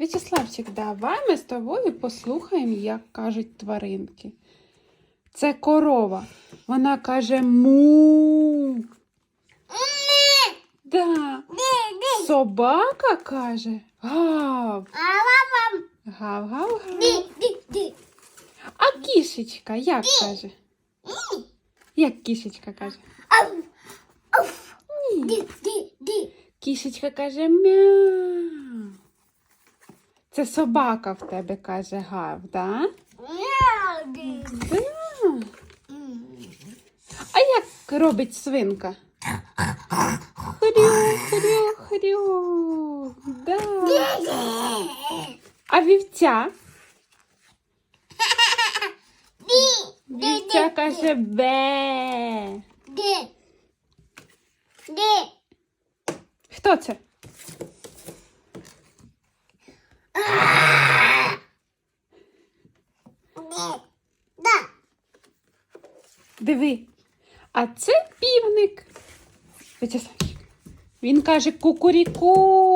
В'ячеславчик, давай ми з тобою послухаємо, як кажуть тваринки. Це корова. Вона каже му. Да. Собака каже гав. Гав, гав, гав. А кішечка як каже? Як кішечка каже? Ні. Кішечка каже мяу. Це собака в тебе каже гав, да? Да. А як робить свинка? Хрю, хрю, хрю. Да. А вівця? Вівця каже бе. Хто це? Диви. А це півник. Він каже кукуріку.